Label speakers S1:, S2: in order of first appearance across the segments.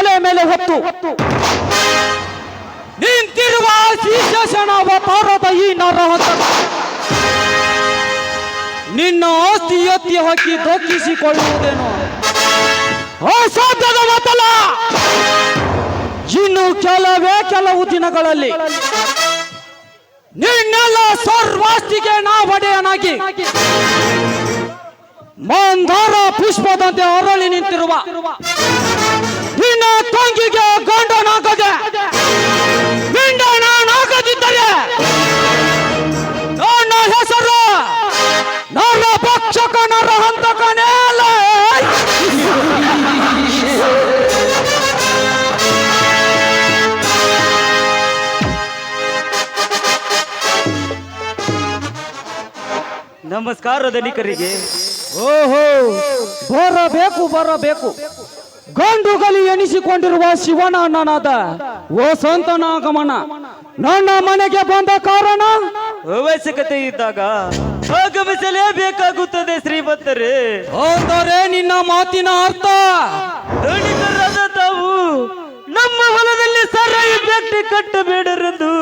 S1: ತಲೆ ಮೇಲೆ ಹೊತ್ತು. ನಿಂತಿರುವ ಶ್ರೀಶಾಸನ ಅವತಾರದ ಈ ನರಹಂತ. ನಿನ್ನ ಆಸ್ತಿ ಎತ್ತಿ ಹಾಕಿ ದೊಕ್ಕಿಸಿಕೊಳ್ಳುವುದೇನು? ಅಸಾಧ್ಯದ ಮಾತಲ್ಲ. ಇನ್ನು ಕೆಲವೇ ಕೆಲವು ದಿನಗಳಲ್ಲಿ ನಿನ್ನೆಲ್ಲ ಸರ್ವಾಸ್ತಿಗೆ ನಾ ಒಡೆಯನಾಗಿ ಮಂದಾರ ಪುಷ್ಪದಂತೆ ಅರಳಿ ನಿಂತಿರುವ ನಿನ್ನ ತಂಗಿಗೆ ಗಂಡನಾಗದೆ ಮಿಂಡನಾಗದಿದ್ದರೆ ನನ್ನ ಹೆಸರು ನರ ಭಕ್ಷಕ ನರ ಹಂತಕನೇ ಅಲ್ಲ.
S2: ನಮಸ್ಕಾರ ದಲಿಕರಿಗೆ
S1: ಓಹೋ ಬರಬೇಕು ಬರಬೇಕು. ಗಂಡುಗಲಿ ಎನಿಸಿಕೊಂಡಿರುವ ಶಿವನ ಅಣ್ಣನಾದ ವಸಂತನಾಗಮನ ನನ್ನ ಮನೆಗೆ ಬಂದ ಕಾರಣ?
S2: ಅವಶ್ಯಕತೆ ಇದ್ದಾಗ ಆಗಮಿಸಲೇಬೇಕಾಗುತ್ತದೆ ಶ್ರೀಮಂತರೇ.
S1: ಅಂದರೆ ನಿನ್ನ ಮಾತಿನ ಅರ್ಥ?
S2: ಧನಿಕರಾದ ತಾವು ನಮ್ಮ ಹೊಲದಲ್ಲಿ ಸರಾಯಿ ಬೆಟ್ಟಿ ಕಟ್ಟಬೇಡರೆಂದು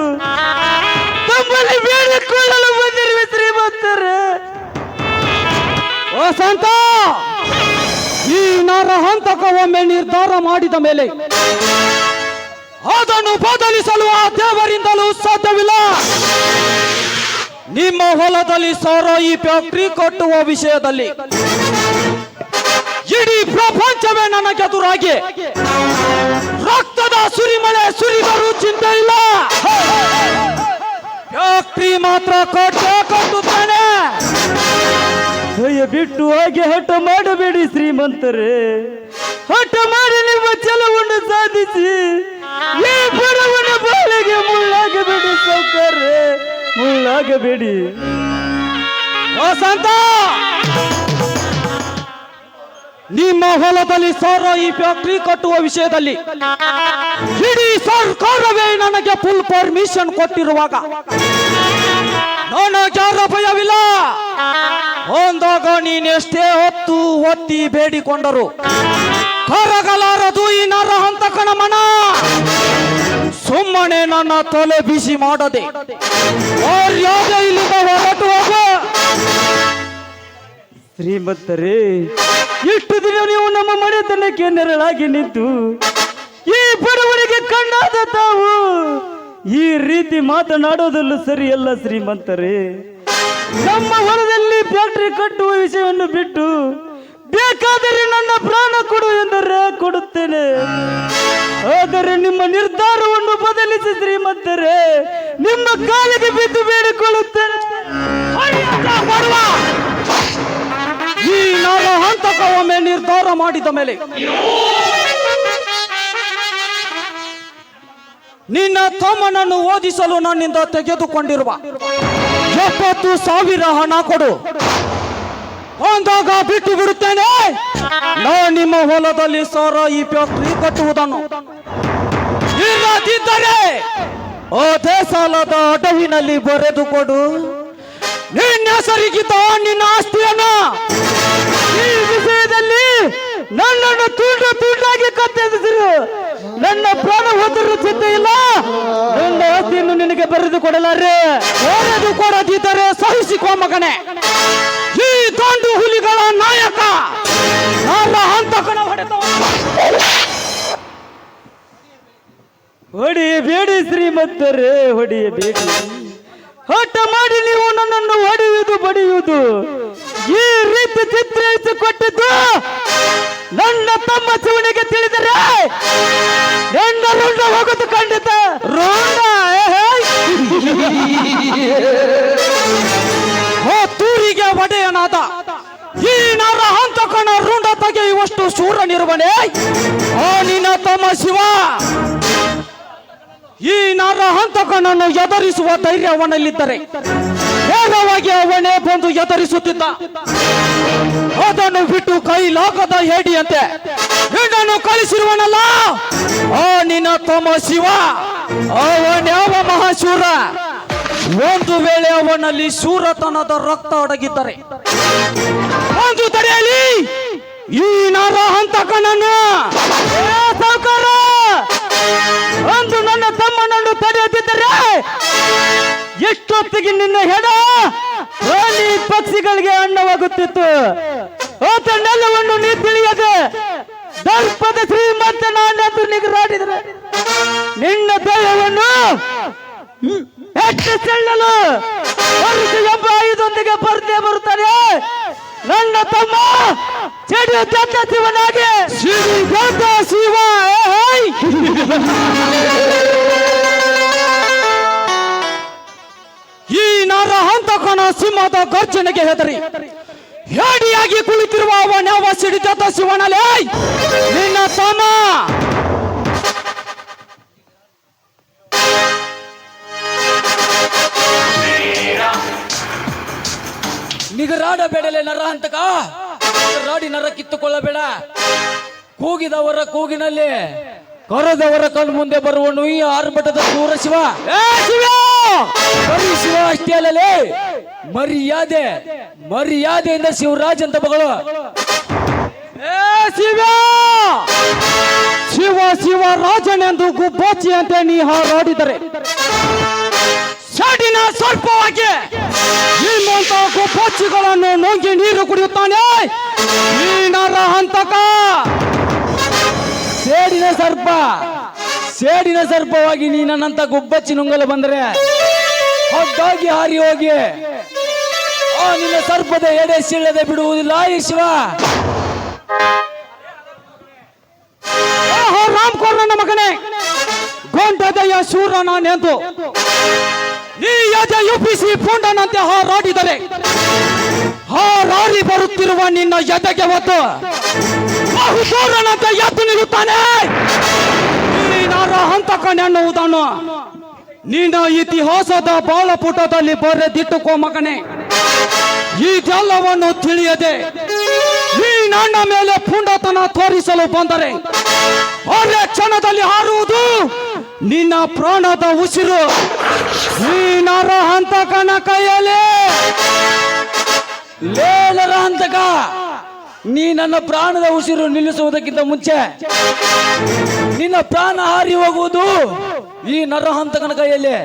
S2: ತಮ್ಮಲ್ಲಿ ಬೇಡಿಕೊಳ್ಳಲು ಬಂದಿರುವ ಶ್ರೀಮಂತರೇ.
S1: ವಸಂತ! ಈ ನರಹಂತಕ ಒಮ್ಮೆ ನಿರ್ಧಾರ ಮಾಡಿದ ಮೇಲೆ ಅದನ್ನು ಬದಲಿಸಲು ಆ ದೇವರಿಂದಲೂ ಸಾಧ್ಯವಿಲ್ಲ. ನಿಮ್ಮ ಹೊಲದಲ್ಲಿ ಈ ಫ್ಯಾಕ್ಟ್ರಿ ಕಟ್ಟುವ ವಿಷಯದಲ್ಲಿ ಇಡೀ ಪ್ರಪಂಚವೇ ನನಗೆದುರಾಗಿ ರಕ್ತದ ಸುರಿಮಳೆ ಸುರಿದರೂ ಚಿಂತೆ ಇಲ್ಲ. ಫ್ಯಾಕ್ಟ್ರಿ ಮಾತ್ರ ಕಟ್ಟೇ ಕಟ್ಟುತ್ತಾನೆ.
S2: ದಯವಿಟ್ಟು ಹಾಗೆ ಹಠ ಮಾಡಬೇಡಿ ಶ್ರೀಮಂತರೇ. ಹಠ ಮಾಡಿ ನಿಮ್ಮ ಛಲವನ್ನು ಸಾಧಿಸಿ. ಈ ಬಡವನ ಬಾಳಿಗೆ ಮುಳ್ಳಾಗಬೇಡಿ ಸೌಕರ್ಯ ಮುಳ್ಳಾಗಬೇಡಿ.
S1: ವಸಂತ! ನಿಮ್ಮ ಹೊಲದಲ್ಲಿ ಸಾರಾಯಿ ಫ್ಯಾಕ್ಟ್ರಿ ಕಟ್ಟುವ ವಿಷಯದಲ್ಲಿ ಇಡೀ ಸರ್ಕಾರವೇ ನನಗೆ ಫುಲ್ ಪರ್ಮಿಷನ್ ಕೊಟ್ಟಿರುವಾಗ. ನನಗ್ಯಾರ ಭಯವಿಲ್ಲ? ಒಂದಾಗ ನೀನೆಷ್ಟೇ ಹೊತ್ತು ಒತ್ತಿ ಬೇಡಿಕೊಂಡರು. ಕರಗಲಾರದು ಈ ನರ ಹಂತಕನ ಮನ ಸುಮ್ಮನೆ ನನ್ನ ತಲೆ ಬಿಸಿ ಮಾಡದೆ. ಇಲ್ಲಿಂದ ಹೊರಟು ಹೋಗು
S2: ಶ್ರೀಮಂತರೇ ಇಷ್ಟು ದಿನ ನೀವು ನಮ್ಮ ಮನೆತನಕ್ಕೆ ನೆರಳಾಗಿ ನಿಂತು, ಈ ಬಡವರಿಗೆ ಕಣ್ಣಾದ ತಾವು, ಈ ರೀತಿ ಮಾತನಾಡೋದಲ್ಲೂ ಸರಿಯಲ್ಲ ಶ್ರೀಮಂತರೇ. ನಮ್ಮ ಹೊಲದಲ್ಲಿ ಫ್ಯಾಕ್ಟರಿ ಕಟ್ಟುವ ವಿಷಯವನ್ನು ಬಿಟ್ಟು ಬೇಕಾದರೆ ನನ್ನ ಪ್ರಾಣ ಕೊಡು ಎಂದರೆ ಕೊಡುತ್ತೇನೆ. ಆದರೆ ನಿಮ್ಮ ನಿರ್ಧಾರವನ್ನು ಬದಲಿಸಿ ಶ್ರೀಮಂತರೇ, ನಿಮ್ಮ ಕಾಲಿಗೆ ಬಿದ್ದು ಬೇಡಿಕೊಳ್ಳುತ್ತೇನೆ.
S1: ಈ ನಾನು ಹಂತಕ ಒಮ್ಮೆ ನಿರ್ಧಾರ ಮಾಡಿದ ಮೇಲೆ ನಿನ್ನ ತಮ್ಮನನ್ನು ಓದಿಸಲು ನನ್ನಿಂದ ತೆಗೆದುಕೊಂಡಿರುವ ಎಪ್ಪತ್ತು ಸಾವಿರ ಹಣ ಕೊಡು. ಅಂದಾಗ ಬಿಟ್ಟು ಬಿಡುತ್ತೇನೆ. ನಾ ನಿಮ್ಮ ಹೊಲದಲ್ಲಿ ಸಾರಾಯಿ ಫ್ಯಾಕ್ಟ್ರಿ ಕಟ್ಟುವುದನ್ನು. ಇಲ್ಲದಿದ್ದರೆ ಅದೇ ಸಾಲದ ಅಡವಿನಲ್ಲಿ ಬರೆದು ಕೊಡು. ನಿನ್ನ ಹೆಸರಿಗಿದ್ದ ನಿನ್ನ ಆಸ್ತಿಯನ್ನ
S2: ಈ ವಿಷಯದಲ್ಲಿ ನನ್ನನ್ನು ತುಂಡು ತುಂಡಾಗಿ ಕತ್ತೆದಿಸಿರು ನನ್ನ ಪ್ರಾಣ ಹೋದರೂ ಚಿಂತೆ ಇಲ್ಲ. ನನ್ನ ಆಸ್ತಿಯನ್ನು ನಿನಗೆ ಬರೆದು ಕೊಡಲಾರೆ.
S1: ಬರೆದು ಕೊಡದಿದ್ದರೆ ಸಹಿಸಿಕೋ ಮಗನೇ. ಈ ತಾಂಡು ಹುಲಿಗಳ ನಾಯಕ. ನನ್ನ ಹಂತಕನ ಹೊಡೆದ.
S2: ಹೊಡೆಯಬೇಡಿ ಶ್ರೀಮಂತರೇ ಹೊಡೆಯಬೇಡಿ ಹಠ ಮಾಡಿ ನೀವು ನನ್ನನ್ನು ಹೊಡೆಯುವುದು ಬಡಿಯುವುದು. ಈ ರೀತಿ ಚಿತ್ರಿಸಿ ಕೊಟ್ಟಿದ್ದು ನನ್ನ ತಮ್ಮ ಶಿವನಿಗೆ ತಿಳಿದರೆ ನನ್ನ ರುಂಡ ಹೋಗುದು ಖಂಡಿತ.
S1: ರುಂಡ ಓ ತೂರಿಗೆ ಒಡೆಯನಾದ ಈ ನರ ಹಂತಕನ ರುಂಡ ತೆಗೆಯುವಷ್ಟು ಸೂರ್ಯ ನಿರ್ವಹಣೆ ಓ ನಿನ್ನ ತಮ್ಮ ಶಿವ. ಈ ನರ ಹಂತಕನನ್ನು ಎದುರಿಸುವ ಧೈರ್ಯ ಅವನಲ್ಲಿದ್ದರೆ ನೇರವಾಗಿ ಅವನೇ ಬಂದು ಎದುರಿಸುತ್ತಿದ್ದ. ಅದನ್ನು ಬಿಟ್ಟು ಕೈಲಾಗದ ಹೇಡಿಯಂತೆ ನಿನ್ನನ್ನು ಕಳಿಸಿರುವನಲ್ಲ? ಆ ನಿನ್ನ ತಮ್ಮ ಶಿವ ಅವನ್ಯಾವ ಮಹಾಶೂರ? ಒಂದು ವೇಳೆ ಅವನಲ್ಲಿ ಶೂರತನದ ರಕ್ತ ಅಡಗಿದ್ದರೆ ಒಂದು ತಡೆಯಲಿ ಈ ನರ ಹಂತಕನನ್ನು
S2: ಏ ಒಂದು ನನ್ನ ತಮ್ಮನನ್ನು ತಡೆಯದಿದ್ದರೆ ಎಷ್ಟೊತ್ತಿಗೆ ನಿನ್ನ ಹೆಡ ಪ್ರಾಣಿ ಪಕ್ಷಿಗಳಿಗೆ ಅಣ್ಣವಾಗುತ್ತಿತ್ತು. ಅನ್ನವಾಗುತ್ತಿತ್ತು ನೆಲವನ್ನು ನೀ ತಿಳಿಯದೆ ದರ್ಪದ ಶ್ರೀಮಂತ ನಾನೆಂದು ನಿಗರಾಡಿದರೆ ನಿನ್ನ ದೇಹವನ್ನು ಹೆಚ್ಚು ಚೆಲ್ಲಲು ಎಂಬ ಐದೊಂದಿಗೆ ಬರ್ದೇ ಬರುತ್ತಾನೆ. ನನ್ನ ತಮ್ಮ ಚೆಡು ಚಂದ ಶಿವನಾಗೆ.
S1: ಏಯ್! ಈ ನರ ಹಂತಕನ ಸಿಂಹದ ಗರ್ಜನೆಗೆ ಹೆದರಿ. ಹೇಡಿಯಾಗಿ ಕುಳಿತಿರುವ ಅವನ್ಯಾವ ಸಿಡಿದ ಶಿವನಲೇ ನಿನ್ನ ತಮ್ಮ! ನಿಗರಾಡಬೇಡಲೆ ನರ ಹಂತಕ. ರಾಡಿ ನರ ಕಿತ್ತುಕೊಳ್ಳಬೇಡ ಕೂಗಿದವರ ಕೂಗಿನಲ್ಲಿ ಕರೆದವರ ಕಣ್ಣು ಮುಂದೆ ಬರುವ ಈ ಆರ್ಭಟದ ಸೂರ ಶಿವ. ಏ ಶಿವ! ಬರೀ ಶಿವ ಅಷ್ಟೇ ಅಲ್ಲಲ್ಲಿ ಮರ್ಯಾದೆ ಮರ್ಯಾದೆಯಿಂದ ಶಿವರಾಜ್ ಅಂತ ಮಗಳು. ಏ ಶಿವ! ಶಿವ ಶಿವ ರಾಜನೆಂದು ಗುಬ್ಬಾಚಿ ಅಂತ ನೀ ಹಾಡಿದರೆ ಸಾಡಿನ ಸ್ವಲ್ಪವಾಗಿ ನಿಮ್ಮಂತ ಗುಬ್ಬಾಚಿಗಳನ್ನು ನುಂಗಿ ನೀರು ಕುಡಿಯುತ್ತಾನೆ. ನೀನರ ನರ ಹಂತಕ ಸೇಡಿನ ಸರ್ಪ. ಸೇಡಿನ ಸರ್ಪವಾಗಿ ನೀ ನನ್ನಂತ ಗುಬ್ಬಚ್ಚಿ ನುಂಗಲು ಬಂದ್ರೆ ಹೊದ್ದಾಗಿ ಹಾರಿ ಹೋಗಿ. ಆ ನಿನ್ನ ಸರ್ಪದ ಎಡೆ ಸೀಳದೆ ಬಿಡುವುದಿಲ್ಲ ಈ ಶಿವ. ರಾಮ್ಕೋರ್ನ ಮಗನೇ. ಗೊಂಡದಯ ಶೂರನ ನೆಂದು ನೀ ಯಜ ಯುಪಿಸಿ ಪುಂಡನಂತೆ ಹಾರಾಡಿದರೆ. ಹಾರಾಡಿ ಬರುತ್ತಿರುವ ನಿನ್ನ ಎದೆಗೆ ಹೊತ್ತು. ಬಹುದೂರನಂತೆ ಎದ್ದು ನಿಲ್ಲುತ್ತಾನೆ. ಈ ನರ ಹಂತಕನೆನ್ನುವುದನ್ನು ನಿನ್ನ ಇತಿಹಾಸದ ಬಾಳಪುಟದಲ್ಲಿ ಬರೆದಿಟ್ಟುಕೋ ಮಗನೇ. ಇದೆಲ್ಲವನ್ನು ತಿಳಿಯದೆ ಈ ನನ್ನ ಮೇಲೆ ಪುಂಡತನ ತೋರಿಸಲು ಬಂದರೆ ಒಳ್ಳೆ ಕ್ಷಣದಲ್ಲಿ ಹಾರುವುದು ನಿನ್ನ ಪ್ರಾಣದ ಉಸಿರು. ಈ ನರ ಹಂತಕನ ಕೈಯಲ್ಲಿ. ಲೇಲರ ಹಂತಕ. ನೀ ನನ್ನ ಪ್ರಾಣದ ಉಸಿರು ನಿಲ್ಲಿಸುವುದಕ್ಕಿಂತ ಮುಂಚೆ ನಿನ್ನ ಪ್ರಾಣ ಹಾರಿ ಹೋಗುವುದು ಈ ನರಹಂತಕನ ಕೈಯಲ್ಲಿ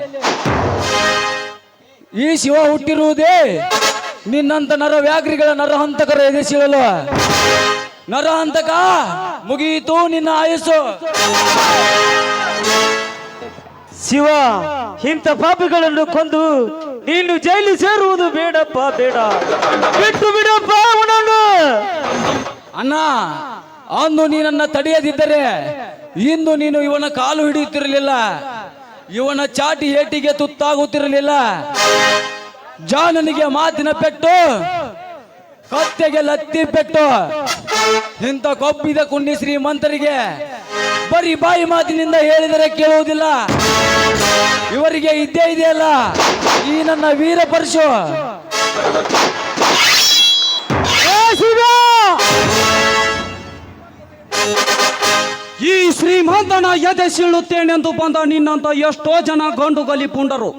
S1: ಈ ಶಿವ ಹುಟ್ಟಿರುವುದೇ ನಿನ್ನಂತ ನರ ವ್ಯಾಘ್ರಿಗಳ ನರಹಂತಕರ ಎದುರಿಸಿರಲು. ನರಹಂತಕ ಮುಗಿಯಿತು ನಿನ್ನ ಆಯಸ್ಸು.
S2: ಶಿವ, ಇಂಥ ಪಾಪಗಳನ್ನು ಕೊಂದು ನೀನು ಜೈಲು ಸೇರುವುದು ಬೇಡಪ್ಪ, ಬೇಡ. ಬಿಟ್ಟು ಬಿಡಪ್ಪ
S1: ಅಣ್ಣ, ಅಂದು ನೀನನ್ನ ತಡೆಯದಿದ್ದರೆ ಇಂದು ನೀನು ಇವನ ಕಾಲು ಹಿಡಿಯುತ್ತಿರಲಿಲ್ಲ. ಇವನ ಚಾಟಿ ಏಟಿಗೆ ತುತ್ತಾಗುತ್ತಿರಲಿಲ್ಲ. ಜಾನನಿಗೆ ಮಾತಿನ ಪೆಟ್ಟು, ಕತ್ತೆಗೆ ಲತ್ತಿ ಪೆಟ್ಟು, ಇಂಥ ಕೊಬ್ಬಿದ ಕುಂಡಿ ಶ್ರೀಮಂತರಿಗೆ ಬರೀ ಬಾಯಿ ಮಾತಿನಿಂದ ಹೇಳಿದರೆ ಕೇಳುವುದಿಲ್ಲ. ಇವರಿಗೆ ಇದ್ದೇ ಇದೆಯಲ್ಲ? ಈ ನನ್ನ ವೀರ ಪರಶು! ಈ ಶ್ರೀಮಂತನ ಎದೆ ಸೀಳುತ್ತೇನೆಂದು ಬಂದ ನಿನ್ನಂತ ಎಷ್ಟೋ ಜನ ಗಂಡು ಗಲಿ ಪುಂಡರು.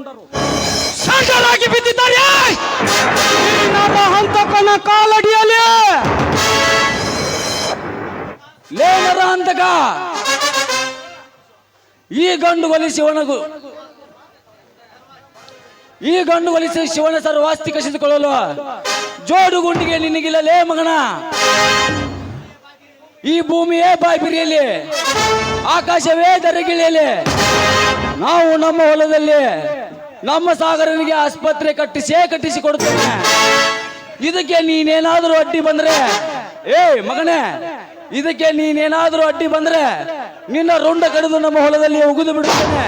S1: ಸಂಡರಾಗಿ ಬಿದ್ದಿದ್ದಾರೆ. ನರ ಹಂತಕನ ಕಾಲಡಿಯಲ್ಲಿ ಲೇ ನರ ಹಂತಕ. ಈ ಗಂಡು ಒಲಿ ಶಿವನಗು ಈ ಗಂಡು ಒಲಿಸಿ ಶಿವನ ಸರ್ವಾಸ್ತಿ ಕಸಿದುಕೊಳ್ಳಲು ಜೋಡು ಗುಂಡಿಗೆ ನಿನಗಿಲ್ಲಲೇ ಮಗನ. ಈ ಭೂಮಿಯೇ ಬಾಯ್ಬಿರಿಯಲ್ಲಿ, ಆಕಾಶವೇ ದರಗಿಳಿಯಲಿ ನಾವು ನಮ್ಮ ಹೊಲದಲ್ಲಿ ನಮ್ಮ ಸಾಗರನಿಗೆ ಆಸ್ಪತ್ರೆ ಕಟ್ಟಿಸೇ ಕಟ್ಟಿಸಿ ಕೊಡ್ತೇನೆ ಇದಕ್ಕೆ ನೀನೇನಾದರೂ ಅಡ್ಡಿ ಬಂದ್ರೆ, ಏ ಮಗನೇ,
S3: ಇದಕ್ಕೆ ನೀನೇನಾದ್ರೂ ಅಡ್ಡಿ ಬಂದ್ರೆ ನಿನ್ನ ರೊಂಡ ಕಡಿದು ನಮ್ಮ ಹೊಲದಲ್ಲಿ ಉಗಿದು ಬಿಡುತ್ತೇನೆ.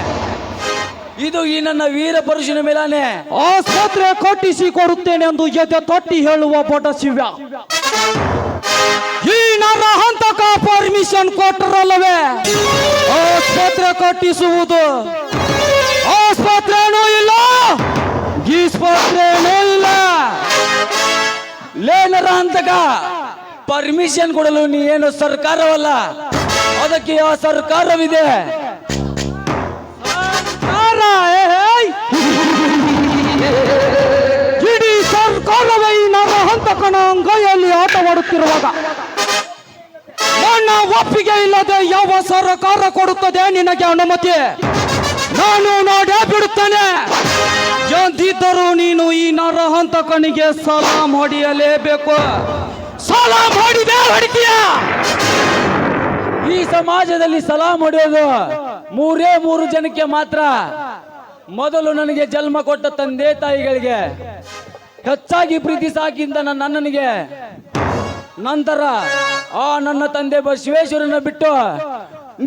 S3: ಇದು ಈ ನನ್ನ ವೀರ ಪರುಷನ ಮೇಲಾನೆ.
S1: ಆಸ್ಪತ್ರೆ ಕಟ್ಟಿಸಿ ಕೊಡುತ್ತೇನೆ ಎಂದು ಎದೆ ತೊಟ್ಟಿ ಹೇಳುವ ಬಡ ಶಿವ್ಯ ಈ ನನ್ನ ಹಂತಕ ಪರ್ಮಿಷನ್ ಕೊಟ್ಟರಲ್ಲವೇ? ಆಸ್ಪತ್ರೆ ಕಟ್ಟಿಸುವುದು? ಆಸ್ಪತ್ರೆನೂ ಇಲ್ಲ. ಗೀಸ್ಪತ್ರೆನೂ ಇಲ್ಲ.
S3: ಲೇನರ ಅಂತಕ ಪರ್ಮಿಷನ್ ಕೊಡಲು ನೀ ಏನು ಸರ್ಕಾರವಲ್ಲ? ಅದಕ್ಕೆ ಯಾವ ಸರ್ಕಾರವಿದೆ!
S1: ಇಡೀ ಸರ್ಕಾರವೇ ಈ ನರ ಹಂತಕನ ಅಂಗೈಯಲ್ಲಿ ಆಟವಾಡುತ್ತಿರುವಾಗ. ನನ್ನ ಒಪ್ಪಿಗೆ ಇಲ್ಲದೆ ಯಾವ ಸರ್ಕಾರ ಕೊಡುತ್ತದೆ ನಿನಗೆ ಅನುಮತಿ? ನಾನು ನೋಡೇ ಬಿಡುತ್ತೇನೆ. ಎಂದಿದ್ದರೂ ನೀನು ಈ ನರಹಂತಕನಿಗೆ ಸಲಾಂ ಹೊಡೆಯಲೇಬೇಕು ಸಲಾಂ ಹೊಡಿದೆ ಹೊಡಿತೀಯ?
S3: ಈ ಸಮಾಜದಲ್ಲಿ ಸಲಾಮ್ ಹೊಡೆಯೋದು ಮೂರೇ ಮೂರು ಜನಕ್ಕೆ ಮಾತ್ರ. ಮೊದಲು ನನಗೆ ಜನ್ಮ ಕೊಟ್ಟ ತಂದೆ ತಾಯಿಗಳಿಗೆ, ಹೆಚ್ಚಾಗಿ ಪ್ರೀತಿ ಸಾಕಿಂದ ನನ್ನ ಅಣ್ಣನಿಗೆ, ನಂತರ ಆ ನನ್ನ ತಂದೆ ಬಸವೇಶ್ವರನ ಬಿಟ್ಟು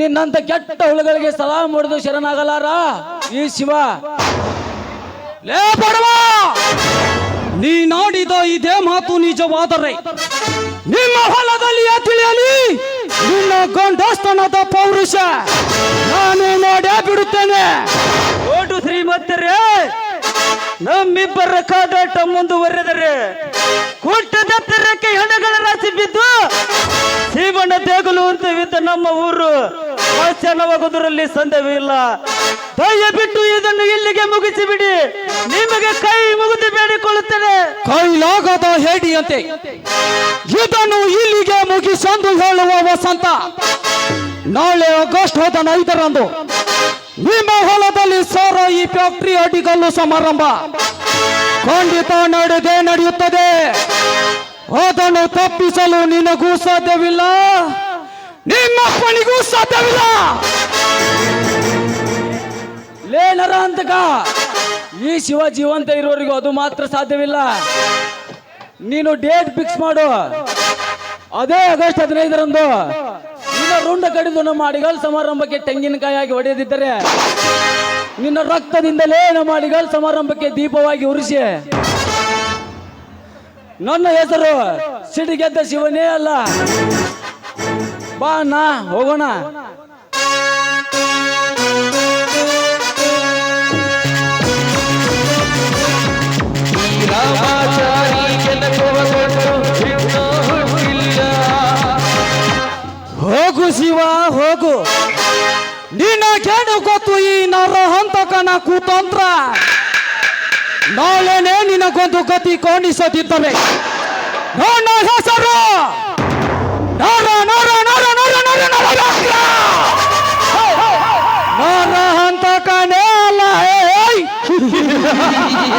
S3: ನಿನ್ನಂತ ಕೆಟ್ಟ ಹುಳುಗಳಿಗೆ ಸಲಾಮ್ ಹೊಡೆದು ಶರಣಾಗಲಾರ? ಈ ಶಿವ.
S1: ಲೇ ನೀ ನಾಡಿದ ಇದೇ ಮಾತು ನಿಜವಾದರೆ ನಿಮ್ಮ ಹೊಲದಲ್ಲಿ ತಿಳಿಯಲಿ. ನಿನ್ನ ಗಂಡಸ್ತನದ ಪೌರುಷ ನಾನು ನೋಡೇ ಬಿಡುತ್ತೇನೆ. ಓಟು ಶ್ರೀಮತ್ತರೆ ನಮ್ಮಿಬ್ಬರ ಕಾದಾಟ ಮುಂದುವರೆದರೆ ಕುಟ್ಟದತ್ತರಕ್ಕೆ ಹೆಣಗಳ ರಾಶಿ ಬಿದ್ದು ಸೀಮಣ್ಣ ದೇಗುಲು ಅಂತವಿದ್ದ ನಮ್ಮ ಊರು ವಾಚನವಾಗುವುದರಲ್ಲಿ ಸಂದೇಹವಿಲ್ಲ ದಯವಿಟ್ಟು ಇದನ್ನು ಇಲ್ಲಿಗೆ ಮುಗಿಸಿಬಿಡಿ. ನಿಮಗೆ ಕೈ ಮುಗಿದು ಬೇಡಿಕೊಳ್ಳುತ್ತೇನೆ. ಕೈಲಾಗದ ಹೇಡಿಯಂತೆ. ಇದನ್ನು ಇಲ್ಲಿಗೆ ಮುಗಿಸೆಂದು ಹೇಳುವ ವಸಂತ. ನಾಳೆ ಆಗಸ್ಟ್ ಹದಿನೈದರಂದು ನಿಮ್ಮ ಹೊಲದಲ್ಲಿ ಈ ಫ್ಯಾಕ್ಟರಿ ಅಡಿಗಲ್ಲು ಸಮಾರಂಭ. ಖಂಡಿತ ನಡೆದೇ ನಡೆಯುತ್ತದೆ. ಅದನ್ನು ತಪ್ಪಿಸಲು ನಿನಗೂ ಸಾಧ್ಯವಿಲ್ಲ. ನಿಮ್ಮಪ್ಪನಿಗೂ ಸಾಧ್ಯವಿಲ್ಲ.
S3: ಲೇನರ ಅಂತಕ ಈ ಶಿವ ಜೀವಂತ ಇರೋರಿಗೂ ಅದು ಮಾತ್ರ ಸಾಧ್ಯವಿಲ್ಲ. ನೀನು ಡೇಟ್ ಫಿಕ್ಸ್ ಮಾಡು. ಅದೇ ಆಗಸ್ಟ್ ಹದಿನೈದರಂದು ನಿನ್ನ ರುಂಡ ಕಡಿದು ನಮ್ಮ ಅಡಿಗಲ್ ಸಮಾರಂಭಕ್ಕೆ ತೆಂಗಿನಕಾಯಿಯಾಗಿ ಹೊಡೆಯದಿದ್ದರೆ ನಿನ್ನ ರಕ್ತದಿಂದಲೇ ನಮ್ಮ ಅಡಿಗಲ್ ಸಮಾರಂಭಕ್ಕೆ ದೀಪವಾಗಿ ಉರಿಸಿ. ನನ್ನ ಹೆಸರು ಸಿಡಿಗೆದ್ದ ಶಿವನೇ ಅಲ್ಲ. ಬಾ ಅಣ್ಣ, ಹೋಗೋಣ.
S1: ಹೋಗು ಶಿವ, ಹೋಗು. ನಿನಗೇನು ಗೊತ್ತು ಈ ನರ ಹಂತಕನ ಕುತಂತ್ರ. ನಾಳೆನೆ ನಿನಗೊಂದು ಗತಿ ಕಾಣಿಸದಿದ್ದರೆ. ನನ್ನ ಹೆಸರು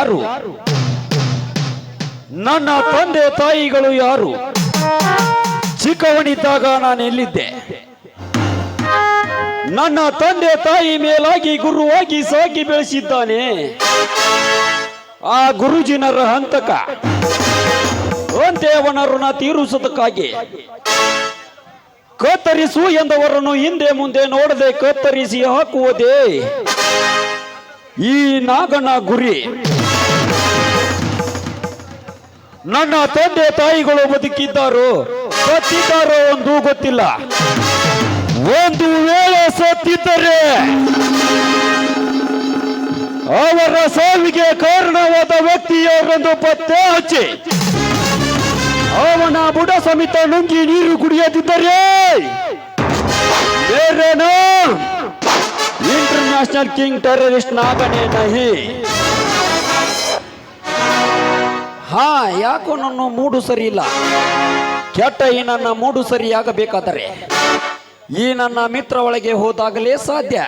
S1: ಯಾರು? ನನ್ನ ತಂದೆ ತಾಯಿಗಳು ಯಾರು? ಚಿಕ್ಕವನಿದ್ದಾಗ ನಾನು ಎಲ್ಲಿದ್ದೆ?
S4: ನನ್ನ ತಂದೆ ತಾಯಿ ಮೇಲಾಗಿ ಗುರುವಾಗಿ ಸಾಕಿ ಬೆಳೆಸಿದ್ದಾನೆ. ಆ ಗುರುಜಿನರ ಹಂತಕ ಅಂತೆ ತೀರಿಸೋದಕ್ಕಾಗಿ ತೀರಿಸುವುದಕ್ಕಾಗಿ ಕತ್ತರಿಸು ಎಂದವರನ್ನು ಹಿಂದೆ ಮುಂದೆ ನೋಡದೆ ಕತ್ತರಿಸಿ ಹಾಕುವುದೇ ಈ ನಾಗನ ಗುರಿ. ನನ್ನ ತಂದೆ ತಾಯಿಗಳು ಬದುಕಿದ್ದಾರೋ? ಸತ್ತಿದ್ದಾರೋ ಒಂದು ಗೊತ್ತಿಲ್ಲ. ಒಂದು ವೇಳೆ ಸತ್ತಿದ್ದರೆ ಅವರ ಸಾವಿಗೆ ಕಾರಣವಾದ ವ್ಯಕ್ತಿಯವರೊಂದು ಪತ್ತೆ ಹಚ್ಚಿ ಅವನ ಬುಡ ಸಮೇತ ನುಂಗಿ ನೀರು ಕುಡಿಯದಿದ್ದರೆ ಬೇರೆನೋ ಇಂಟರ್ನ್ಯಾಷನಲ್ ಕಿಂಗ್ ಟೆರರಿಸ್ಟ್ ನಾಗನೇ ನಹಿ. ಹಾ, ಯಾಕೋ ನನ್ನ ಮೂಡು ಸರಿ ಇಲ್ಲ ಕೆಟ್ಟ ಈ ನನ್ನ ಮೂಡು ಸರಿಯಾಗಬೇಕಾದರೆ ಈ ನನ್ನ ಮಿತ್ರ ಒಳಗೆ ಹೋದಾಗಲೇ ಸಾಧ್ಯ.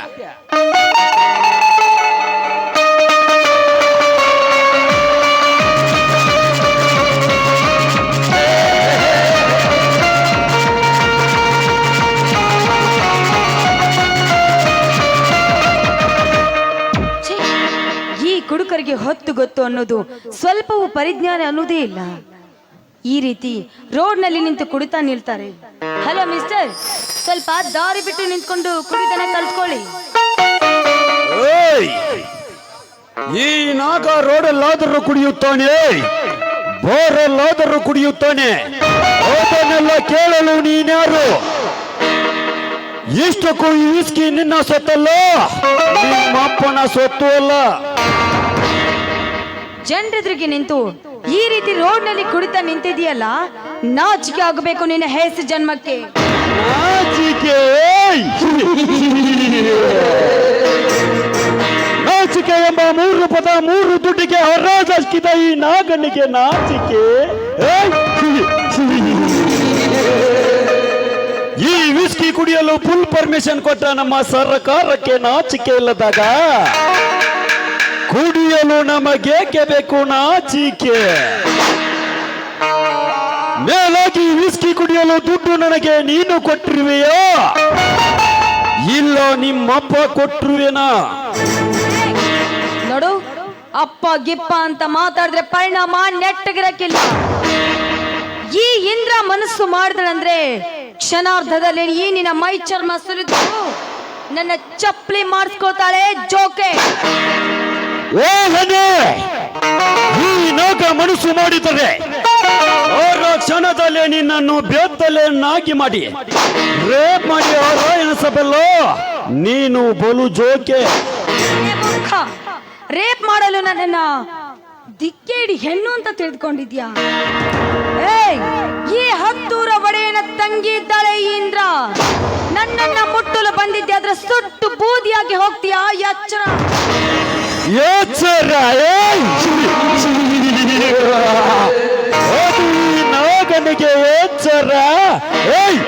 S5: ಈ ಕುಡುಕರಿಗೆ ಹೊತ್ತು ಗೊತ್ತು ಅನ್ನೋದು ಸ್ವಲ್ಪವೂ ಪರಿಜ್ಞಾನ ಅನ್ನೋದೇ ಇಲ್ಲ. ಈ ರೀತಿ ರೋಡ್ನಲ್ಲಿ ನಿಂತು ಕುಡಿತಾ ನಿಲ್ತಾರೆ. ಹಲೋ ಮಿಸ್ಟರ್, ಸ್ವಲ್ಪ ದಾರಿ ಬಿಟ್ಟು ನಿಂತ್ಕೊಂಡು ಕುಡಿತಾನೆ ಕಲ್ತ್ಕೊಳ್ಳಿ!
S4: ಈ ನಾಗ ರೋಡಲ್ಲಾದರೂ ಕುಡಿಯುತ್ತಾನೆ? ಬೋರಲ್ಲಾದರೂ ಕುಡಿಯುತ್ತಾನೆ? ಅದನ್ನೆಲ್ಲ ಕೇಳಲು ನೀನ್ಯಾರು? ಇಷ್ಟಕ್ಕೂ ಈ ವಿಸ್ಕಿ ನಿನ್ನ ಸೊತ್ತಲ್ಲ? ನಿಮ್ಮ ಅಪ್ಪನ ಸೊತ್ತು ಅಲ್ಲ.
S5: ಜನರೆದುರಿಗೆ ನಿಂತು, ಈ ರೀತಿ ರೋಡ್ನಲ್ಲಿ ಕುಡಿತಾ ನಿಂತಿದೆಯಲ್ಲ ನಾಚಿಕೆ ಆಗಬೇಕು ನಿನ್ನ ಹೆಸರು ಜನ್ಮಕ್ಕೆ
S4: ನಾಚಿಕೆ ಎಂಬ ಮೂರು ಪದ, ಮೂರು ದುಡ್ಡಿಗೆ ಹೊರಜಸ್ಕಿದ ಈ ನಾಗನಿಗೆ ನಾಚಿಕೆ! ಈ ವಿಸ್ಕಿ ಕುಡಿಯಲು ಫುಲ್ ಪರ್ಮಿಷನ್ ಕೊಟ್ಟ ನಮ್ಮ ಸರ್ಕಾರಕ್ಕೆ ನಾಚಿಕೆ ಇಲ್ಲದಾಗ ಕುಡಿಯಲು ನಮಗೇಕೆ ಬೇಕು ನಾಚಿಕೆ ಮೇಲಾಗಿ ವಿಸ್ಕಿ ಕುಡಿಯಲು ದುಡ್ಡು ನನಗೆ ನೀನು ಕೊಟ್ಟಿರುವೆಯೋ? ಇಲ್ಲ ನಿಮ್ಮಪ್ಪ ಕೊಟ್ಟಿರುವೆನಾ?
S5: ನೋಡು, ಅಪ್ಪ ಗಿಪ್ಪ ಅಂತ ಮಾತಾಡಿದ್ರೆ ಪರಿಣಾಮ ನೆಟ್ಟಗಿರಕ್ಕಿಲ್ಲ. ಈ ಇಂದ್ರ ಮನಸ್ಸು ಮಾಡಿದಳಂದ್ರೆ ಕ್ಷಣಾರ್ಧದಲ್ಲಿ ಈ ನಿನ್ನ ಮೈ ಚರ್ಮ ಸುರಿದು ನನ್ನ ಚಪ್ಪಲಿ ಮಾಡಿಸ್ಕೋತಾಳೆ ಜೋಕೆ.
S4: ಈ ನಾಗ ಮನಸ್ಸು ಮಾಡಿದರೆ ಅವರ ಕ್ಷಣದಲ್ಲೇ ನಿನ್ನನ್ನು ಬೆತ್ತಲೆ ನಾಗಿ ಮಾಡಿ. ರೇಪ್ ಮಾಡಿ ಅವರ ಎನಿಸಬಲ್ಲೋ ನೀನು ಬಲು ಜೋಕೆ.
S5: ರೇಪ್ ಮಾಡಲು ನನ್ನನ್ನ ದಿಕ್ಕೇಡಿ ಹೆಣ್ಣು ಅಂತ ತಿಳಿದುಕೊಂಡಿದ್ಯಾ? ಏಯ್, ಈ ಹತ್ತೂರ ಒಡೆಯನ ತಂಗಿ ಇದ್ದಾಳೆ ಇಂದ್ರ. ನನ್ನನ್ನ ಮುಟ್ಟಲು ಬಂದಿದ್ದೆ ಅದ್ರ ಸುಟ್ಟು ಬೂದಿಯಾಗಿ ಹೋಗ್ತೀಯಾ ಎಚ್ಚರ
S4: ಅದು ಈ ನಾಗನಿಗೆ ಏಯ್!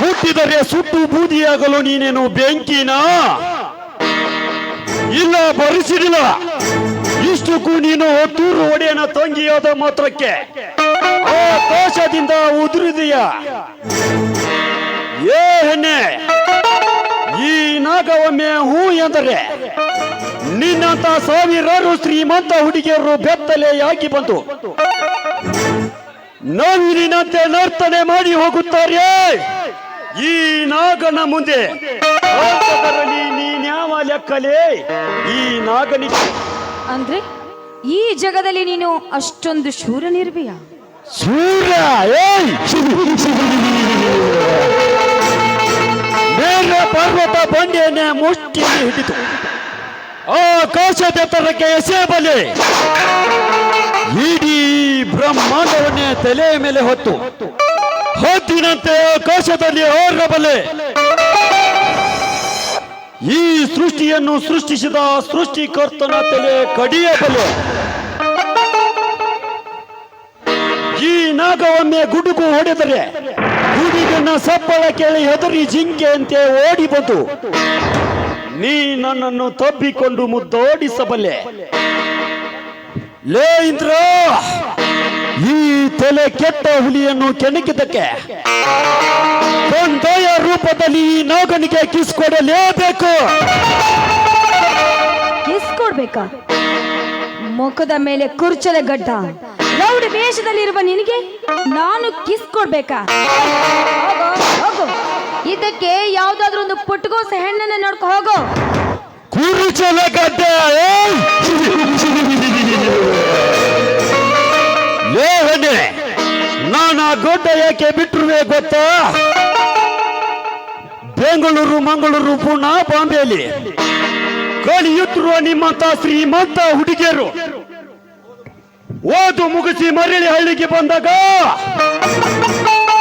S4: ಮುಟ್ಟಿದರೆ ಸುಟ್ಟು ಬೂದಿಯಾಗಲು ನೀನೇನು ಬೆಂಕಿನ? ಇಲ್ಲ, ಬರಿಸಿದಿಲ್ಲ. ಇಷ್ಟಕ್ಕೂ ನೀನು ಹೊತ್ತೂರು ಒಡೆಯನ ತಂಗಿಯಾದ ಮಾತ್ರಕ್ಕೆ. ಆಕಾಶದಿಂದ ಉದುರಿದೆಯಾ. ಏ ಹೆಣ್ಣೆ! ಈ ನಾಗವೊಮ್ಮೆ ಹೂ ಎಂದರೆ ನಿನ್ನಂತ ಸಾವಿರಾರು ಶ್ರೀಮಂತ ಹುಡುಗಿಯರು ಬೆತ್ತಲೆಯಾಗಿ ಬಂತು ನವಿಲಿನಂತೆ ನರ್ತನೆ ಮಾಡಿ ಹೋಗುತ್ತಾರೆ. ಈ ನಾಗನ ಮುಂದೆ ನೀನ್ಯಾವ ಲೆಕ್ಕಲೇ? ಈ ನಾಗನಿಗೆ
S5: ಅಂದ್ರೆ ಈ ಜಗದಲ್ಲಿ ನೀನು ಅಷ್ಟೊಂದು ಶೂರನಿರ್ವಿಯ
S4: ಶೂರ ಏಯ್! ಮೇಲ ಪರ್ವತ ಬಂಡೆಯನ್ನ ಮುಷ್ಟಿಯಲ್ಲಿ ಹಿಡಿತು ಎಸೆ ಎಸೆಯಬಲೆ ಇಡೀ ಬ್ರಹ್ಮಾಂಡವನ್ನೇ ತಲೆಯ ಮೇಲೆ ಹೊತ್ತು ಹೊತ್ತಿನಂತೆ ಆಕಾಶದಲ್ಲಿ ಬಲೆ. ಈ ಸೃಷ್ಟಿಯನ್ನು ಸೃಷ್ಟಿಸಿದ ಸೃಷ್ಟಿಕರ್ತನ ತಲೆ ಕಡಿಯಬಲೆ ಈ ನಾಗವನ್ನೇ ಗುಡುಗು ಹೊಡೆದರೆ ಗುಡುಗಿನ ಸಪ್ಪಳ ಕೇಳಿ ಹೆದರಿ ಜಿಂಕೆಯಂತೆ ಓಡಿ ಬಂತು ನೀ ನನ್ನನ್ನು ತಬ್ಬಿಕೊಂಡು ಮುದ್ದೋಡಿಸಬಲ್ಲೆ. ಲೇ ಇಂದ್ರ, ಈ ತಲೆ ಕೆಟ್ಟ ಹುಲಿಯನ್ನು ಕೆಣಕಿದ್ದಕ್ಕೆ ಕೊಂದೊಯ್ಯ ರೂಪದಲ್ಲಿ ಈ ನಾಗನಿಗೆ ಕಿಸ್ ಕೊಡಲೇಬೇಕು.
S5: ಕಿಸ್ ಕೊಡ್ಬೇಕಾ? ಮುಖದ ಮೇಲೆ ಕುರ್ಚಲೆ ಗಡ್ಡ. ವೇಷದಲ್ಲಿರುವ ನಿನಗೆ ನಾನು ಕಿಸ್ ಕೊಡ್ಬೇಕಾ? ಹೋಗೋ, ಇದಕ್ಕೆ ಯಾವ್ದಾದ್ರು ಒಂದು ಪುಟ್ಕೋಸ ಹೆಣ್ಣನ್ನ ನೋಡ್ಕೊ ಹೋಗೋ.
S4: ನಾನು ಆ ಗೊಡ್ಡ ಯಾಕೆ ಬಿಟ್ರುವೆ ಗೊತ್ತಾ? ಬೆಂಗಳೂರು ಮಂಗಳೂರು ಪುಣೆ ಬಾಂಬೆಯಲ್ಲಿ ಕಲಿಯುತ್ತಿರುವ ನಿಮ್ಮಂತ ಶ್ರೀಮಂತ ಹುಡುಗಿಯರು ಓದು ಮುಗಿಸಿ ಮರಳಿ ಹಳ್ಳಿಗೆ ಬಂದಾಗ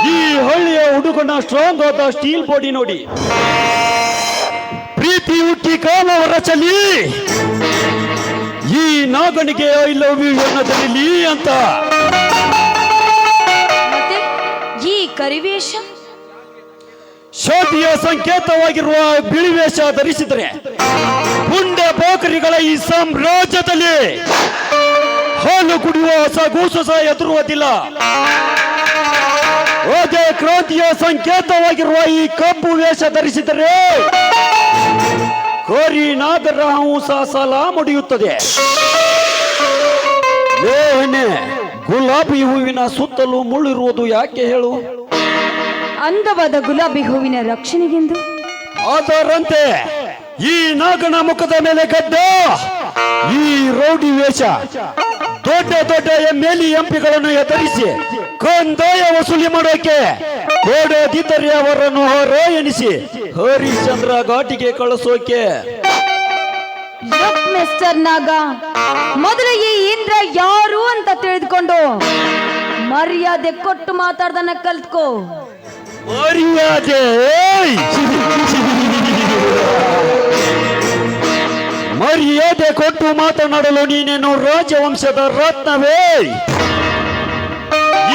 S4: ಈ ಹಳ್ಳಿಯ ಹುಡುಗನ ಸ್ಟ್ರಾಂಗ್ ಆದ ಸ್ಟೀಲ್ ಬಾಡಿ ನೋಡಿ. ಪ್ರೀತಿ ಹುಟ್ಟಿ ಕಾಲವರ ಚಲಿ ಈ ನಾಗನಿಗೆ ಐ ಲವ್ ಯು ಎನ್ನದಲ್ಲಿ ಅಂತ.
S5: ಈ ಕರಿವೇಶ
S4: ಶೋಧಿಯ ಸಂಕೇತವಾಗಿರುವ ಬಿಳಿ ವೇಷ ಧರಿಸಿದರೆ ಪುಂಡ ಬೋಕರಿಗಳ ಈ ಸಾಮ್ರಾಜ್ಯದಲ್ಲಿ ಹಾಲು ಕುಡಿಯುವ ಸಗೂಸು ಸಹ ಎದುರುವುದಿಲ್ಲ. ಹೋದೆ ಕ್ರಾಂತಿಯ ಸಂಕೇತವಾಗಿರುವ ಈ ಕಪ್ಪು ವೇಷ ಧರಿಸಿದರೆ ಕೋರಿ ನಾಗರ ಸಹ ಸಾಲ ಮುಡಿಯುತ್ತದೆ. ಗುಲಾಬಿ ಹೂವಿನ ಸುತ್ತಲೂ ಮುಳ್ಳಿರುವುದು ಯಾಕೆ ಹೇಳು?
S5: ಅಂದವಾದ ಗುಲಾಬಿ ಹೂವಿನ ರಕ್ಷಣೆಗೆಂದು?
S4: ಅದರಂತೆ ಈ ನಾಗನ ಮುಖದ ಮೇಲೆ ಗಡ್ಡ ಈ ರೌಡಿ ವೇಷ ದೊಡ್ಡ ದೊಡ್ಡ ಎಮ್ಮೆಲಿ ಎಂಪಿಗಳನ್ನು ಎದುರಿಸಿ ಕಂದಾಯ ವಸೂಲಿ ಮಾಡೋಕೆ ಕೋಡದಿದ್ದರೆ ಅವರನ್ನು ಹೊರ ಎನಿಸಿ ಹರಿಶ್ಚಂದ್ರ ಘಾಟಿಗೆ ಕಳಿಸೋಕೆ
S5: ಮಿಸ್ಟರ್ ನಾಗ ಮೊದಲು ಈ ಇಂದ್ರ ಯಾರು ಅಂತ ತಿಳಿದುಕೊಂಡು ಮರ್ಯಾದೆ ಕೊಟ್ಟು ಮಾತಾಡ್ದನ್ನ ಕಲ್ತ್ಕೋ
S4: ಮರ್ಯಾದೆ! ಮರ್ಯಾದೆ ಕೊಟ್ಟು ಮಾತನಾಡಲು ನೀನೇನು ರಾಜವಂಶದ ರತ್ನವೇ?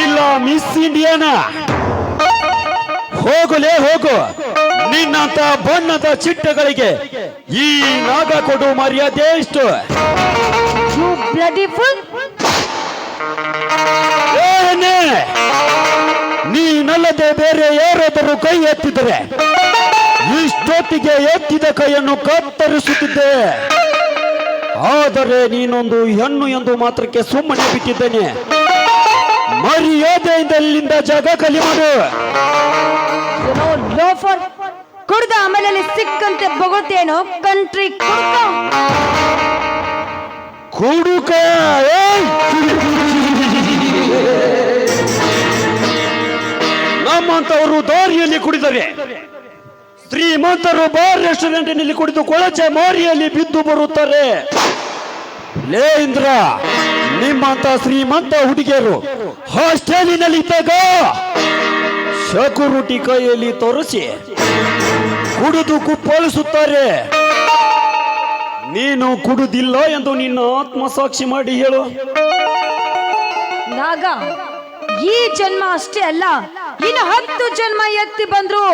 S4: ಇಲ್ಲ ಮಿಸ್ ಇಂಡಿಯಾನ ಹೋಗಲೇ ಹೋಗು. ನಿನ್ನಂತ ಬಣ್ಣದ ಚಿಟ್ಟಗಳಿಗೆ ಈ ನಾಗ ಕೊಡು ಮರ್ಯಾದೆ ಇಷ್ಟು. ಏನೇ ನೀನಲ್ಲದೆ ಬೇರೆ ಯಾರಾದರೂ ಕೈ ಎತ್ತಿದರೆ ಇಷ್ಟೊತ್ತಿಗೆ ಎತ್ತಿದ ಕೈಯನ್ನು ಕತ್ತರಿಸುತ್ತಿದ್ದೆ. ಆದರೆ ನೀನೊಂದು ಹೆಣ್ಣು ಎಂದು ಮಾತ್ರಕ್ಕೆ ಸುಮ್ಮನೆ ಬಿಟ್ಟಿದ್ದೇನೆ. ಮರ್ಯಾದೆಯಿಂದ ಇಲ್ಲಿಂದ ಜಾಗ ಖಾಲಿ ಮಾಡು.
S5: ಲೋಫರ್ ಕುಡ್ದ ಆಮೇಲೆ ಸಿಕ್ಕಂತೆ ಬೊಗಳ್ತೇನೋ ಕಂಟ್ರಿ ಕುಡ್ಕ!
S4: ನಮ್ಮಂತವರು ದಾರಿಯಲ್ಲಿ ಕುಡಿದರೆ ಶ್ರೀಮಂತರು ಬಾರ್ ರೆಸ್ಟೋರೆಂಟಿನಲ್ಲಿ ಕುಡಿದು ಕೊಳಚೆ ಮಾರಿಯಲ್ಲಿ ಬಿದ್ದು ಬರುತ್ತಾರೆ. ಲೇ ಇಂದ್ರ, ನಿಮ್ಮಂತ ಶ್ರೀಮಂತ ಹುಡುಗಿಯರು ಹಾಸ್ಟೆಲಿನಲ್ಲಿ ಇದ್ದಾಗ ಶಕುರುಟಿ ಕೈಯಲ್ಲಿ ತೋರಿಸಿ ಕುಡಿದು ಕುಪ್ಪಳಿಸುತ್ತಾರೆ. ನೀನು ಕುಡುದಿಲ್ಲ ಎಂದು ನಿನ್ನ ಆತ್ಮಸಾಕ್ಷಿ ಮಾಡಿ ಹೇಳು.
S5: ನಾಗ, ಈ ಜನ್ಮ ಅಷ್ಟೇ ಅಲ್ಲ, ಇನ್ನು ಹತ್ತು ಜನ್ಮ ಎತ್ತಿ ಬಂದ್ರು.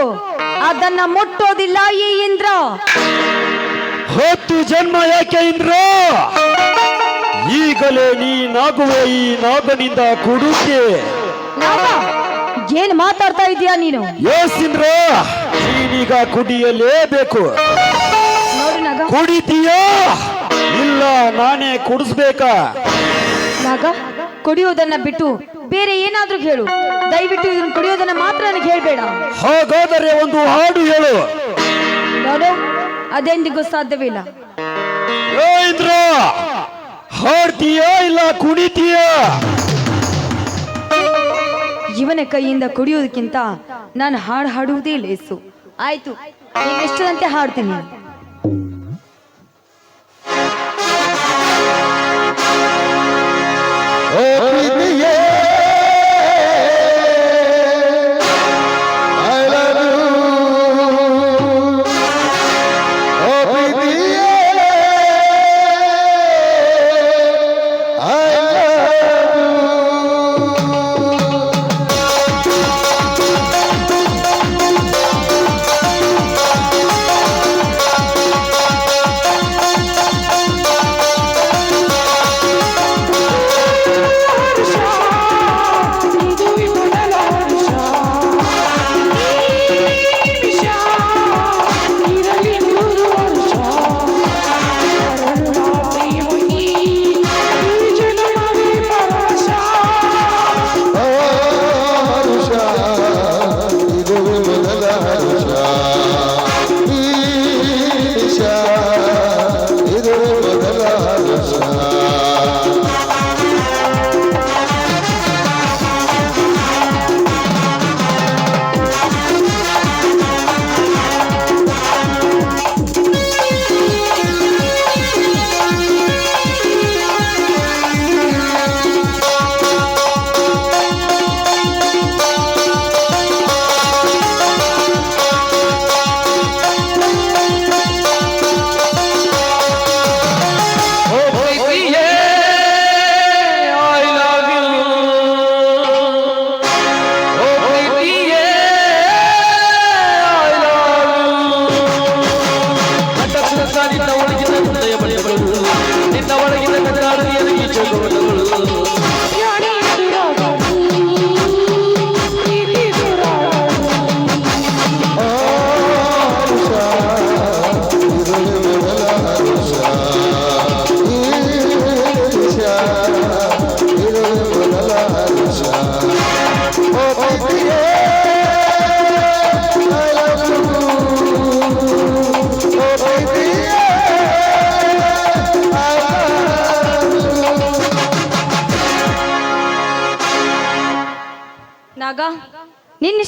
S5: ಅದನ್ನ ಮುಟ್ಟೋದಿಲ್ಲ ಈ ಇಂದ್ರ.
S4: ಹತ್ತು ಜನ್ಮ ಯಾಕೆ ಇಂದ್ರ? ಈಗಲೇ ನೀನಾಗುವೆ ಈ ನಾಗನಿಂದ ಕುಡುಕೆ.
S5: ಏನ್ ಮಾತಾಡ್ತಾ ಇದೀಯಾ ನೀನು?
S4: ಎಸ್ ಇಂದ್ರ ನೀನೀಗ ಕುಡಿಯಲೇಬೇಕು.
S5: ನೋಡು ನಾಗ.
S4: ಕುಡಿತೀಯಾ? ಇಲ್ಲ ನಾನೇ ಕುಡಿಸ್ಬೇಕಾ?
S5: ನಾಗ ಕುಡಿಯೋದನ್ನ ಬಿಟ್ಟು ಬೇರೆ ಏನಾದ್ರೂ ಹೇಳು. ದಯವಿಟ್ಟು ಇದನ್ನ ಕುಡಿಯೋದನ್ನ ಮಾತ್ರ ನನಗೆ ಹೇಳ್ಬೇಡ.
S4: ಹಾಗಾದರೆ ಒಂದು ಹಾಡು ಹೇಳು.
S5: ನೋಡು ಅದೆಂದಿಗೂ ಸಾಧ್ಯವಿಲ್ಲ.
S4: ಇಂದ್ರ ಹಾಡ್ತೀಯಾ ಇಲ್ಲ ಕುಡಿತೀಯಾ
S5: ಇವನ ಕೈಯಿಂದ ಕುಡಿಯೋದಕ್ಕಿಂತ ನಾನು ಹಾಡು ಹಾಡುವುದೇ ಲೇಸು. ಆಯ್ತು ನೀವೆಷ್ಟರಂತೆ ಹಾಡ್ತೀನಿ?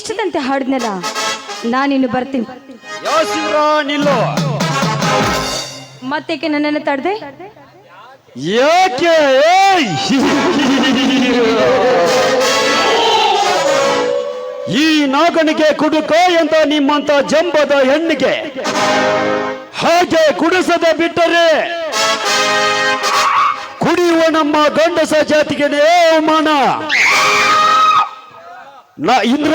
S5: ನಿನ್ನಿಷ್ಟದಂತೆ ಹಾಡಿದ್ನಲ್ಲ ನಾನಿನ್ನು ಬರ್ತೀನಿ. ಮತ್ತೇಕೆ ನನ್ನನ್ನು ತಡೆದೆ?
S4: ಯಾಕೆ! ಈ ನಾಗನಿಗೆ ಕುಡುಕ ಎಂದ ನಿಮ್ಮಂತ ಜಂಬದ ಹೆಣ್ಣಿಗೆ. ಹಾಗೆ ಕುಡಿಸದ ಬಿಟ್ಟರೆ ಕುಡಿಯುವ ನಮ್ಮ ಗಂಡಸ ಜಾತಿಗೆ ಅವಮಾನ ನಾ ಇಂದ್ರ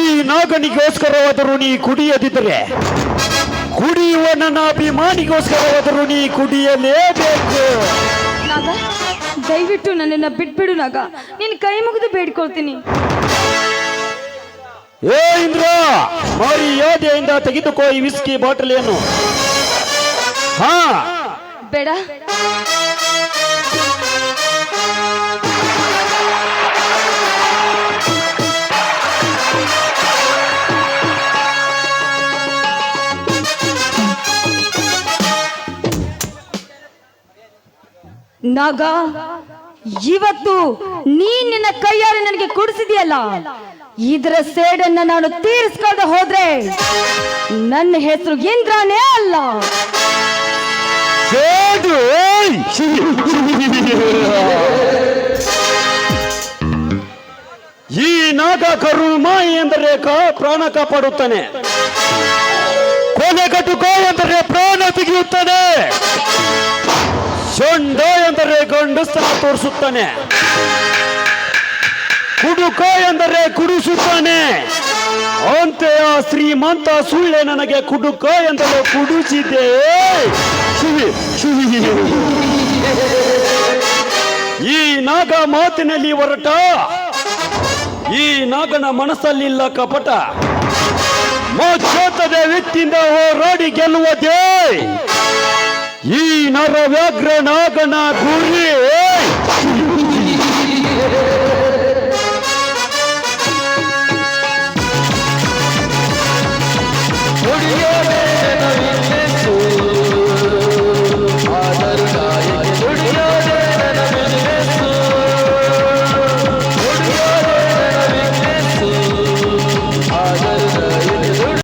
S4: ಈ ನಾಗನಿಗೋಸ್ಕರವಾದರೂ ನೀ ಕುಡಿಯದಿದ್ದರೆ ಕುಡಿಯುವ ನನ್ನ ಅಭಿಮಾನಿಗೋಸ್ಕರವಾದರೂ ನೀ ಕುಡಿಯಲೇಬೇಕು.
S5: ನಾಗ ದಯವಿಟ್ಟು ನನ್ನನ್ನು ಬಿಟ್ಬಿಡು ನಾಗ. ನೀನು ಕೈ ಮುಗಿದು ಬೇಡ್ಕೊಳ್ತೀನಿ.
S4: ಏ ಇಂದ್ರ ಯೋಧೆಯಿಂದ ತೆಗೆದುಕೋ ಈ ವಿಸ್ಕಿ ಬಾಟಲಿಯನ್ನು ಹಾ.
S5: ಬೇಡ. ನಾಗ, ಇವತ್ತು ನೀ ನಿನ್ನ ಕೈಯಾರೆ ನನಗೆ ಕುಡಿಸಿದೆಯಲ್ಲ? ಇದರ ಸೇಡನ್ನ ನಾನು ತೀರಿಸ್ಕೊಂಡು ಹೋದ್ರೆ ನನ್ನ ಹೆಸರು ಇಂದ್ರನೇ ಅಲ್ಲ.
S4: ಸೇಡು! ಈ ನಾಗ ಕರುಮ ಎಂದರೆ ಪ್ರಾಣ ಕಾಪಾಡುತ್ತಾನೆ. ಕೊನೆ ಕೋ ಎಂದರೆ ಪ್ರಾಣ ಎಂದರೆ ಗಂಡಸ್ತನ ತೋರಿಸುತ್ತಾನೆ. ಕುಡುಕ ಎಂದರೆ ಕುಡಿಸುತ್ತಾನೆ. ಅಂತೆಯ ಶ್ರೀಮಂತ ಸುಳ್ಳೆ ನನಗೆ ಕುಡುಕ ಎಂದರೆ ಕುಡಿಸಿದೆ ಈ ನಾಗ ಮಾತಿನಲ್ಲಿ ಹೊರಟ, ಈ ನಾಗನ ಮನಸ್ಸಲ್ಲಿಲ್ಲ ಕಪಟ. ಮೋಕ್ಷೋತದ ವ್ಯಕ್ತಿಯಿಂದ ಹೋರಾಡಿ ಗೆಲ್ಲುವುದೇ. ಈ ನರ ವ್ಯಾಘ್ರ ನಾಗನ ಗುರಿ